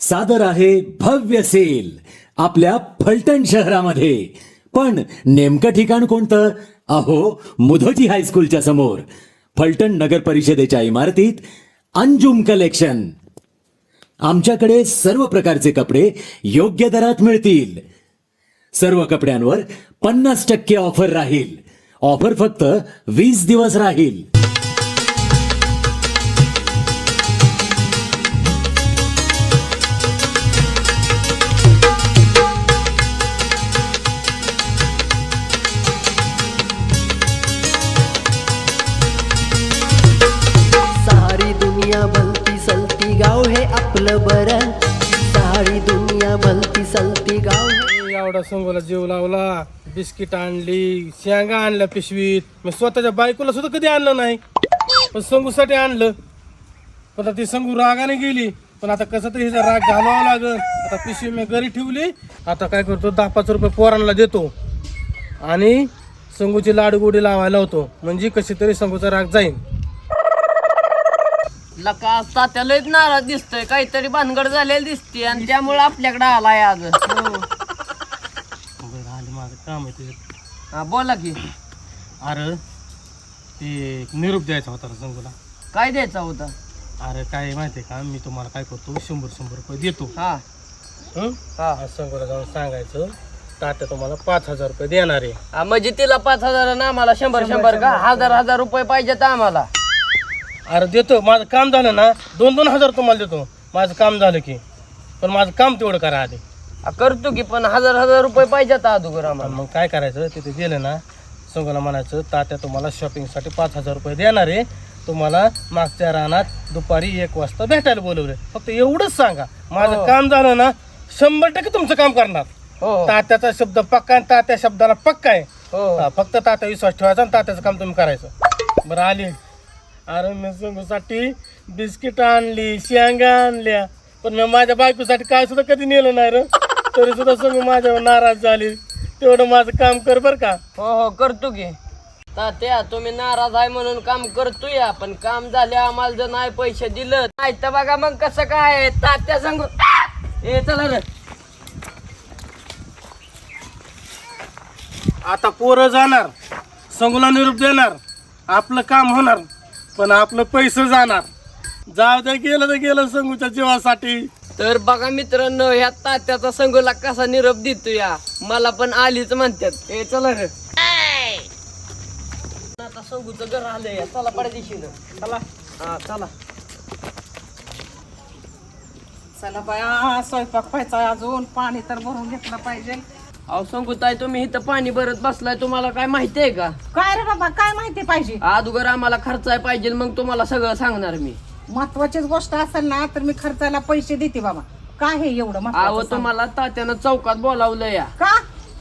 सादर आहे भव्य सेल आपल्या फलटण शहरामध्ये. पण नेमकं ठिकाण कोणतं? अहो मुधोजी हायस्कूलच्या समोर. फलटण नगर परिषदेच्या इमारतीत अंजुम कलेक्शन. आमच्याकडे सर्व प्रकारचे कपडे योग्य दरात मिळतील. सर्व कपड्यांवर पन्नास टक्के ऑफर राहील. ऑफर फक्त वीस दिवस राहील. आपलं बरं. सारी दुनिया भलती सलती गाव. एवढा संगोला जीव लावला बिस्किट आणली शेंगा आणल्या पिशवीत. मी स्वतःच्या बायकोला सुद्धा कधी आणलं नाही. पण संगूसाठी आणलं. पण आता ती संगू रागाने गेली. पण आता कसं तरी हिचा राग घालावा लागल. आता पिशवी मी घरी ठेवली. आता काय करतो दहा पाच रुपये पोरांना देतो. आणि संगूची लाडगोडी लावायला होतो. म्हणजे कशी तरी संगूचा राग जाईल लका तात्यालाच नाराज दिसतोय. काहीतरी भानगड झालेली दिसते आणि त्यामुळे आपल्याकडे आलाय आज. बरं आले माझं काम आहे तुझं हा बोला की. अरे ते निरोप द्यायचा होता रे संगूला काय द्यायचा होता? अरे काय माहितीये का? मी तुम्हाला काय करतो शंभर शंभर रुपये देतो. हा. हं? हा. आज संगोला जाऊन सांगायचं तात्या तुम्हाला पाच हजार रुपये देणार आहे. हा, म्हणजे तिला पाच हजार आणि आम्हाला शंभर शंभर का? हजार हजार रुपये पाहिजेत आम्हाला. अरे देतो. माझं काम झालं ना दोन दोन हजार तुम्हाला देतो. माझं काम झालं की. पण माझं काम तेवढं करा आधी. हा, करतो की पण हजार हजार रुपये पाहिजेत अगोदर आणि आम्हाला मग काय करायचं? तिथे गेलं ना संगोला म्हणायचं तात्या तुम्हाला शॉपिंगसाठी पाच हजार रुपये देणार आहे. तुम्हाला मागच्या रानात दुपारी एक वाजता भेटायला बोलवले फक्त एवढंच सांगा. माझं हो. काम झालं ना शंभर टक्के तुमचं काम करणार. हो. तात्याचा शब्द पक्का आणि तात्या शब्दाला पक्का आहे. हो. हा, फक्त तात्या विश्वास ठेवायचा आणि तात्याचं काम तुम्ही करायचं. बरं आली. अरे मी बिस्किट आणली शेंगा आणल्या. पण मी माझ्या बायकोसाठी काय सुद्धा कधी नेलं नाही रे. तरी सुद्धा संग माझ्यावर नाराज झाली. तेवढं माझं काम कर बरं का. हो हो करतो की. तात्या तुम्ही नाराज आहे म्हणून काम करतो या पण काम झाले आम्हाला जर नाही पैसे दिलं नाही तर बघा मग कसं काय तात्या सांगू. ए चला रे. आता पोरं जाणार संगूला निरूप देणार आपलं काम होणार. पण आपलं पैसे जाणार. जाऊ दे गेलं तर गेलं संगूच्या जीवासाठी. तर बघा मित्रांनो ह्या तात्याचा संघला कसा निरोप देतो या मला पण आलीच म्हणतात ए चला रे. आता संघूचं घर आलंय. चला पडदेशीनं चला. हा चला. चला बाया स्वयंपाक व्हायचा अजून. पाणी तर भरून घेतलं पाहिजे. अहो संगूताई तुम्ही इथं पाणी भरत बसलाय तुम्हाला काय माहिती आहे का? काय रे बाबा काय माहिती पाहिजे? अगोदर आम्हाला खर्चाय पाहिजे मग तुम्हाला सगळं सांगणार मी. महत्वाचीच गोष्ट असेल ना तर मी खर्चाला पैसे देते बाबा. काय हे एवढं अहो महत्वाचं सांग. तुम्हाला तात्यानं चौकात बोलावलं या. का?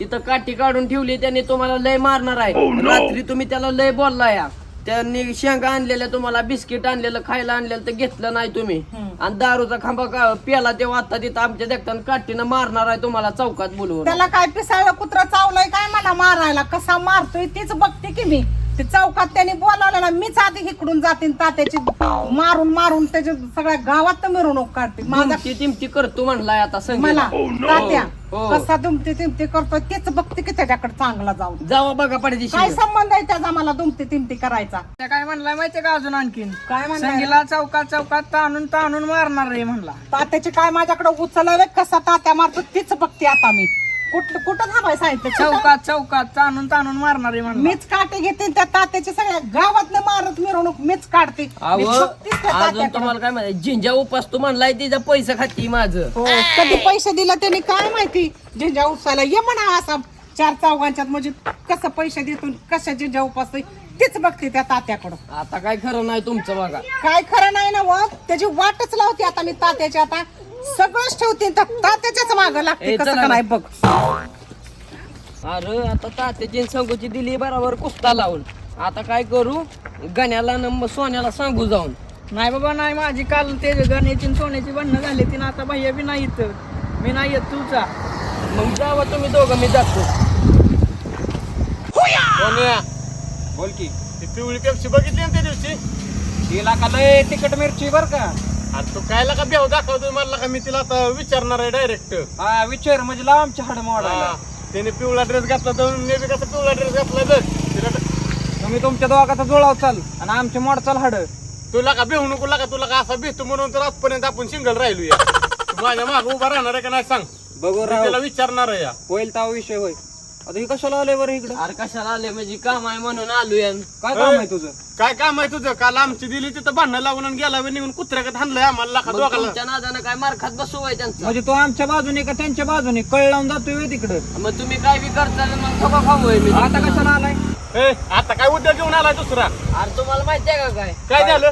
तिथं काठी काढून ठेवली त्यांनी तुम्हाला लय मारणार आहे. रात्री तुम्ही त्याला लय बोलला या त्यांनी शेंगा आणलेल्या तुम्हाला बिस्किट आणलेलं खायला आणलेलं तर घेतलं नाही तुम्ही. आणि दारूचा खांबा का प्याला तेव्हा आता तिथं आमच्या देखताना काठीनं मारणार आहे तुम्हाला चौकात बोलवून. त्याला काय पिसाळलं कुत्रा चावलंय काय मला मारायला? कसा मारतोय तीच बघते की मी. ते चौकात त्याने बोलावलं ना मीच आधी इकडून जाते तात्याची मारून मारून त्याच्या सगळ्या गावात मिरवणूक काढते. माझा तिमती करतो म्हणलाय आता संगीत. मला तात्या. हो. कसा दुमते तिमते करतोय तेच बघते की त्याच्याकडे चांगला जाऊन. जावा बघा पडदेशी काय संबंध आहे त्याचा मला दुमती तिमती करायचा? त्या काय म्हणलाय माहितीये का अजून आणखीन? काय म्हणणार संगीला चौकात चौकात ताणून ताणून मारणार रे म्हणला. तात्याची काय माझ्याकडे उचललं कसा तात्या मारतो तीच बघते आता मी. कुठं कुठं थांबाय सांगितलं कुठं? चौकात चौकात ताणून ताणून मारणार म्हणला. मीच काटे घेते त्या तात्याची सगळ्या गावात मारत मिरवणूक मीच काढते. मी अहो बघतेच त्या अजून तात्याकडं. तुम्हाला काय माहिती? झिंजा उपास तू म्हणलाय तिचा पैसा खाती माझं. हो कधी पैसे दिला त्यांनी काय माहिती? जिंजा उसाला ये म्हणा असा चार चौघांच्यात म्हणजे कसं पैसे देतो कशा जिंजा उपास तीच बघते त्या तात्याकडं. आता काय खरं नाही तुमचं बघा. काय खरं नाही ना व त्याची वाटच लावते आता मी तात्याची आता. सगळंच ठेवते त्या तात्याच्याच मागं लागते ए, कसं चला का. नाही बघ. अरे आता तात्याची आणि संगूची दिली बरोबर कुस्ता लावून. आता काय करू? गण्याला न मग सोन्याला सांगू जाऊन. नाही बाबा नाही माझी काल ते गण्याची आणि सोन्याची भांडणं झाली ती आता भैया बी नाही येत मी नाही येत तुझा मग जावा तुम्ही दोघं मी जातो. सोन्या. बोल की ती पिवळी पेप्सी बघितली ना त्या दिवशी? तिला का लय तिखट मिरची बर का? आणि तू कायला का बेव दाखवतोय मला का मी तिला आता विचारणार आहे डायरेक्ट हा विचार म्हणजे लाव आमच्या हाड मोडायला त्याने पिवळा ड्रेस घातला तर मी बी कसा पिवळा ड्रेस घातला तर. तिला तुम्ही तुमच्या दोघाचा जुळाव चाल आणि आमचे मोड चाल हाड. तुला का बेहू नको लागा तुला का असा भेटतो म्हणून तर आजपर्यंत आपण सिंगल राहिलो या माझ्या माग उभा राहणार आहे का नाही सांग. बघू मी तिला विचारणार आहे या. होईल ताव विषय होय आता हे कशाला आलंय बरं इकडं? अरे कशाला आले म्हणजे काम आहे म्हणून आलो यान काय काम आहे तुझं? काय काम आहे तुझं? काल आमची दिली तिथं भांडणं लावून आणि गेला बी निघून कुत्र्याकडे हाणलंय आम्हाला लाखा मग दोघाला. तुमच्या नादानं काय मार खात बसू त्यांचा? म्हणजे तो आमच्या बाजूने का त्यांच्या बाजूने? कळ लावून जातोय तिकडं. मग तुम्ही काय बी करता मग थोका खाऊ मी आता कशाला आलाय? ए, आता काय उद्या घेऊन आलाय दुसरा? अरे तुम्हाला माहिती आहे का काय काय? झालं?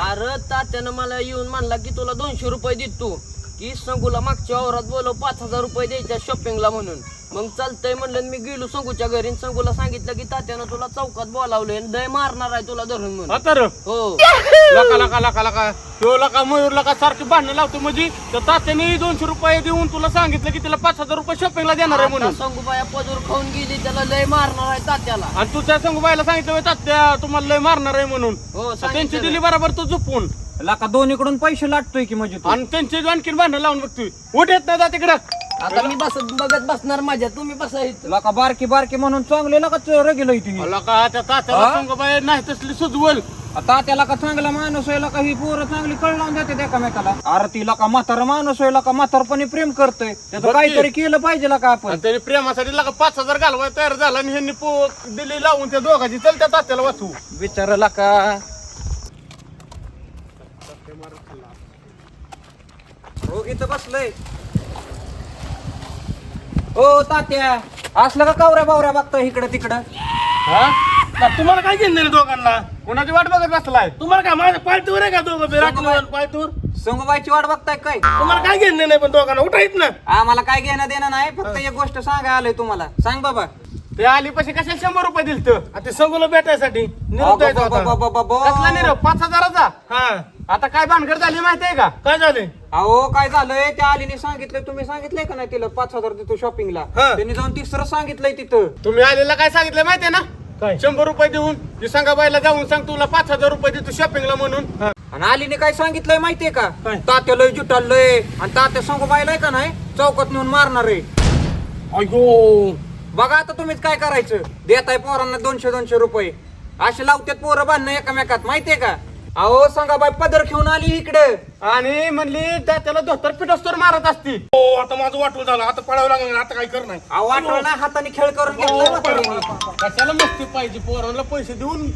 अरे तात्यानं मला येऊन म्हणला की तुला दोनशे रुपये देतो. की संगूला मागच्या वावरात बोलव पाच हजार रुपये द्यायच्या शॉपिंगला म्हणून. मग चालतंय म्हणलं मी गेलो संगूच्या घरी आणि संगूला सांगितलं की तात्यानं तुला चौकात बोलावलंय आणि दय मारणार आहे तुला धरून म्हणून. आता र हो. लका लका लका लका. तो लका मयूर लका सारखी भांडणं लावतो म्हणजे? तर तात्याने दोनशे रुपये देऊन तुला सांगितलं की तिला पाच हजार रुपये शॉपिंगला देणार आहे म्हणून. संगूबाया पदूर खाऊन गेली त्याला लय मारणार आहे तात्याला. आणि तुझ्या संगूबाईला सांगितलं "होय तात्या तुम्हाला लय मारणार आहे म्हणून. हो त्यांची सांगितलं. दिली बरोबर तो झोपून. लाका दोन्हीकडून पैसे लाटतोय की म्हणजे तू? आणि त्यांची आणखीन भांडणं लावून बघतोय. उठ येत नाही तिकडं. आता मी बस बघत बसणार माझ्या तुम्ही बसा इथं. लाका बारकी बारकी म्हणून चांगले लाका चोर गेलोय तुम्ही लका त्या तात्याला हा? नाही तसली सुजवल. आता त्याला का चांगला माणूस आहे का ही पोरं चांगली कळ लावून देते एकामेकाला. अरे तिला का म्हातारा माणूस आहे का म्हातारपणी प्रेम करतोय. त्याचं बघ की. काहीतरी केलं पाहिजे का आपण. आणि त्याने प्रेमासाठी लका पाच हजार घालवाय तयार झाला आणि ह्यांनी पो दिली लावून त्या दोघांची चल त्या तात्याला वाचू विचारला का हो इथं बसलंय. ओ तात्या असलं का कावऱ्या बावऱ्या बघताय इकडं तिकडं? हा? तुम्हाला काय घेणं नाही दोघांना? कोणाची वाट बघत बसलाय? तुम्हाला काय माझ्या पालतूर आहे का दोघं? बिराटवर संगोबाईची वाट बघताय काय? तुम्हाला काय घेणं नाही पण दोघांना? उठायत ना आम्हाला काय घेणं देणं नाही फक्त एक गोष्ट सांगाय आलोय तुम्हाला. सांग बाबा. ते आली पैसे कशा शंभर रुपये दिलत? ते संगूला भेटायसाठी निरोप द्यायचा होता. अबबबबबब. कसला निरोप? पाच हजाराचा? हा. आता काय भानगड झाली माहितीये का? काय झाले? अहो काय झालंय? त्या आलीने सांगितलं. तुम्ही सांगितलंय का नाही तिला? पाच हजार देतो शॉपिंगला हा. त्यांनी जाऊन तिसरं सांगितलंय तिथं. तुम्ही आलेला काय सांगितलं माहितीये ना? काय? शंभर रुपये देऊन ती संगाबाईला जाऊन सांग तुला पाच हजार रुपये देतो शॉपिंगला म्हणून. आणि आलीने काय सांगितलंय माहितीये का? काय? तात्या लय जुटालय आणि तात्या सांगू बायलाय का नाही? चौकात नेऊन मारणार आहे. अयो बघा आता तुम्हीच काय करायचं. देताय पोरांना दोनशे दोनशे रुपये. असे लावतात पोरं बांधणं एकामेकात. माहितीये का? अहो सांगा बाई पदर घेऊन आली इकडे. आणि म्हणली त्या- त्याला धोतर पिठोस्तर मारत असती. हो आता माझं वाटलं झालं. आता पळावं लागलं. आता काय करणार अहो वाटलं ना हाताने खेळ करून म्हातारीने. कशाला मस्ती पाहिजे पोरांना पैसे देऊन?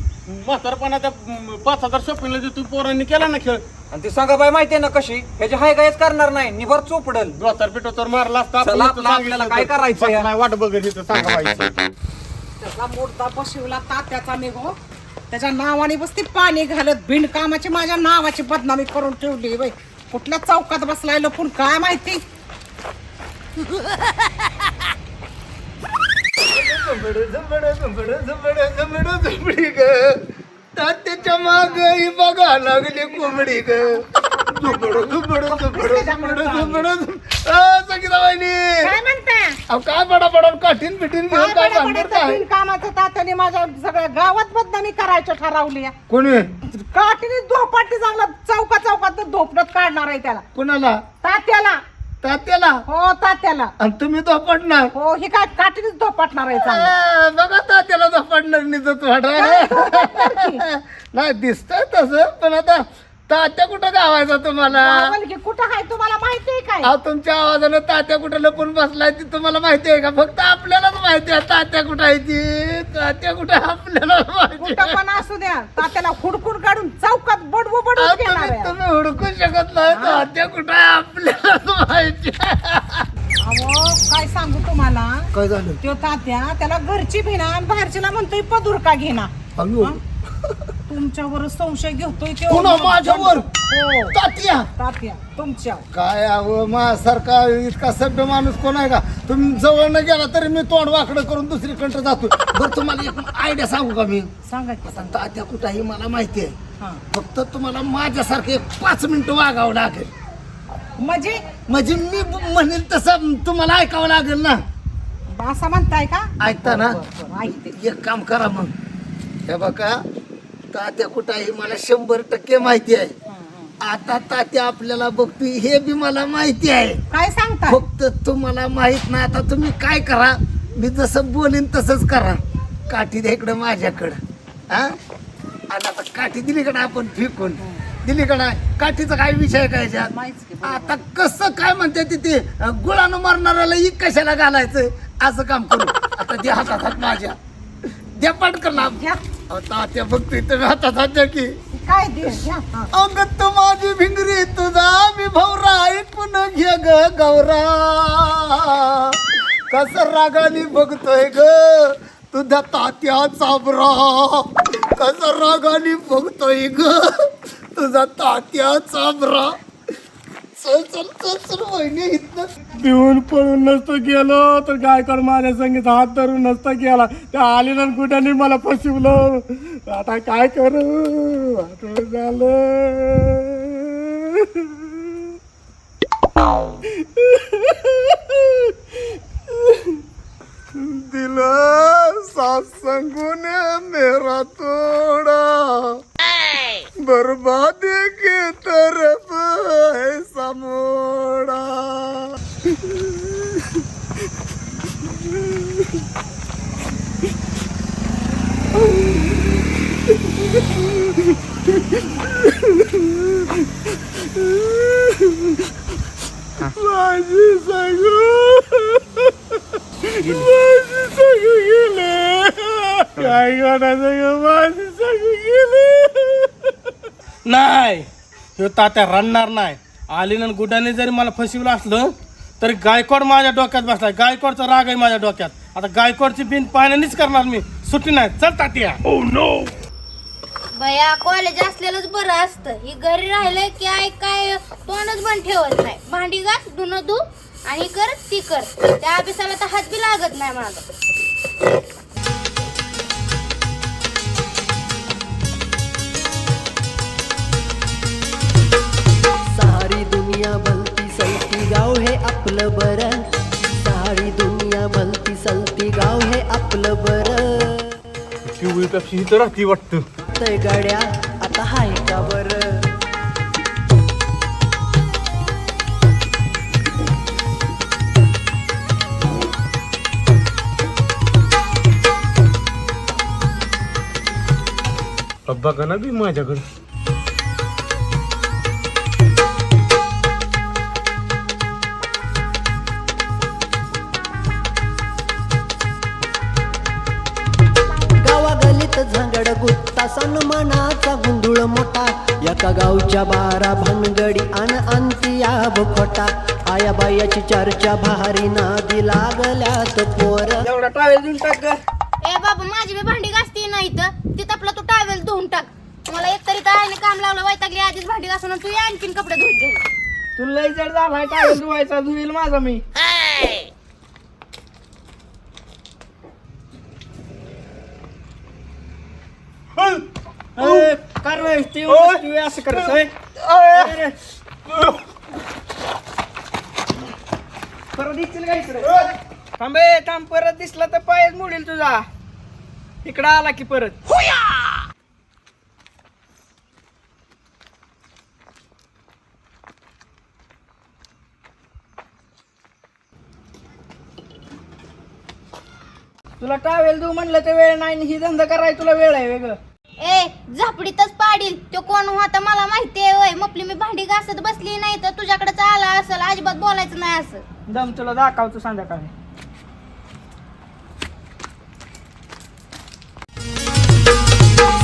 म्हातारपणा त्या म, पाच हजार शॉपिंगला देतो पोरांनी केला ना खेळ. आणि ती सांगा बाई माहितीये ना कशी? ह्याची हाय गायच करणार नाही निभर चोपडल. धोतर पिठोस्तर मारला असता चला, आपलं आपल्याला काय करायचं या? वाट बघत इथं सांगा बाईचं. त्याचा मोठा पशिवला तात्याचा निघो. त्याच्या नावाने बसती पाणी घालत भिंडकामाची माझ्या नावाची बदनामी करून ठेवली बाई कुठल्या चौकात बसलाय लपून काय माहिती? तात्याच्या माग ही बघा लागली कोंबडी ग. झुबड झुबड झुबड झुबड झुबड. संगीताबाईनी काय म्हणताय अहो काय बडा बडा काठीन घेऊन काय काय कामाचं तात्याने माझ्या सगळ्या गावात बदनामी करायचं ठरवली आहे. कोणी? काठीने धोपाटी चांगला चौका चौकात धोपडत काढणार आहे त्याला. कुणाला? तात्याला. तात्याला? हो तात्याला. आणि तुम्ही तो पडणार हो ही काय काठीनेच धोपाटणार आहे चांगलं. बघा तात्याला तो पडणार निजत वाटा नाही दिसतंय तसं पण आता तात्या कुठं गावायचा तुम्हाला? गावाला की कुठं आहे तुम्हाला माहिती आहे काय? अहो तुमच्या आवाजानं तात्या कुठं लपून बसलाय ती तुम्हाला माहिती आहे का? फक्त आपल्यालाच माहिती आहे तात्या कुठं आहे ती. तात्या कुठं आहे आपल्याला माहिती कुठं. पण असू द्या. तात्याला हुडकून काढून चौकात बडवू अहो, बडवू घेणार तुम्ही आहे. तुम्ही हुडकू शकत नाही. तात्या कुठं आहे आपल्यालाच माहिती आहे. अहो काय सांगू तुम्हाला? काय झालं? तो तात्या त्याला घरची भिना आणि बाहेरचीला म्हणतोय पदूर का घेना अयो तुमच्यावर संशय घेतोय तो पुन्हा माझ्यावर? हो. तात्या? तात्या तुमच्या. काय अहो माझ्यासारखा इतका सभ्य माणूस कोण आहे का? तुम्ही जवळ न गेला तरी मी तोंड वाकडं करून दुसरीकडे जातो. बरं तुम्हाला एक आयडिया सांगू का मी? सांगा की आता तात्या कुठं आहे मला माहिती आहे. हा. फक्त तुम्हाला माझ्यासारखे एक पाच मिनिटं वागावं लागेल. म्हणजे? म्हणजे मी म्हणेल तसं तुम्हाला ऐकावं लागेल ना. असं म्हणताय का? ऐकता ना? बरं, ऐकते. एक काम करा मग. हे बघा तात्या कुठं आहे? मला शंभर टक्के माहिती आहे. आता ताती आपल्याला बघतोय हे बी मला माहिती आहे. काय सांगता? फक्त तुम्हाला माहीत नाही आता तुम्ही काय करा? मी जसं बोलीन तसंच करा. काठी द्या इकडं माझ्याकडं. हा? आणि आता काठी दिली का नाही आपण फेकून? दिली का नाही? काठीचा काय विषय काय याच्यात? आता कसं काय म्हणते तिथे गुळानं मरणाऱ्याला इक कशाला घालायचं? असं काम करू. आता द्या हातात हात माझ्या. द्या पटकन ना घ्या. आता त्या बघतोय तुम्ही हातात हात द्या की काय. अंग तू माझी भिंगरी तुझा मी भवरा ऐकून घे ग गौरा. कस रागाने बघतोय ग तुझ्या तात्या चाबरा कस रागाने बघतोय ग तुझा तात्या चाबरा चल चल चल चल वहिनी इथनं. पिऊन पळून नसतं गेलो तर गायकवाड माझ्या संगीत हात धरून नसता गेला. त्या आलीना कुठ्याने मला फसवलं. आता काय करू? आता झालं. दिला सास संगून मेरा तोड़ा. बर्बादी की तरफ ऐसा मोड़ा माझी सांगू माझी सांगू गेले काय कोणाचं माझी सांगू गेले नाही. ह्यो तात्या रडणार नाही. आलीनं गुड्याने जरी मला फसवलं असलं तरी गायकवाड माझ्या डोक्यात बसलाय. गायकवाडचा राग आहे माझ्या डोक्यात. आता गायकवाडची बिन पाण्यानेच करणार मी. सुट्टी नाही. चल तात्या. बया कॉलेज असलेलंच बरं असतं. ही घरी राहिलं की आई काय तोंडच बंद ठेवत नाही. भांडी घास धुणं धु आणि कर ती कर. त्या अभ्यासाला तर हात बी लागत नाही माझा सारी दुनिया भलती सलती गाव हे आपलं बरं. सारी दुनिया भलती सलती गाव हे आपलं बरं. पिवळी पेप्सी ही तर राहती वाटतं. आता हाय का बरं बघा ना बी माझ्याकडे. सन्मानाचा गुंधुळ मोठा. एका गावच्या बारा भानगडी अन अंतिया खोटा. आया बायाची चर्चा भारी नादी लागल्यात पोर. एवढा टावेल देऊन टाक ग. ए बाबा माझी बी भांडी घासती नाही तर तिथं आपला तू टावेल धुवून टाक. मला एक तरी तळाने काम लावलं वैतागली आधीच भांडी घासून तू या आणखीन कपडे धुवून घे तू लय जड झालाय टावेल धुवायचा धुईल माझा मी. ती ती असं. परत दिसतील का इकडे? थांबे थांब परत दिसला तर पायच मोडील तुझा. इकडं आला की परत. तुला टावेल देऊ म्हणलं तर वेळ नाही आणि ही धंदा करायला तुला वेळ आहे वेगळं. ए झापडीतच पाडील. तो कोण होता मला माहितीये होय. मपली मी भांडी घासत बसली नाही तर तुझ्याकडे आला असेल अजिबात बोलायचं नाही असं. दम तुला दाखवतो संध्याकाळी.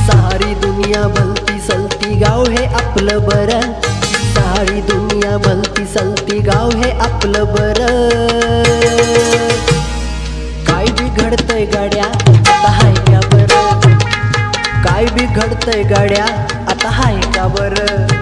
सारी दुनिया भलती सलती गाव हे आपलं बरं. सारी दुनिया भलती सलती गाव हे आपलं बरं. काय बिघडतंय गाड्या? आता हाय काय बिघडतंय गाड्या? आता हाय का बरं?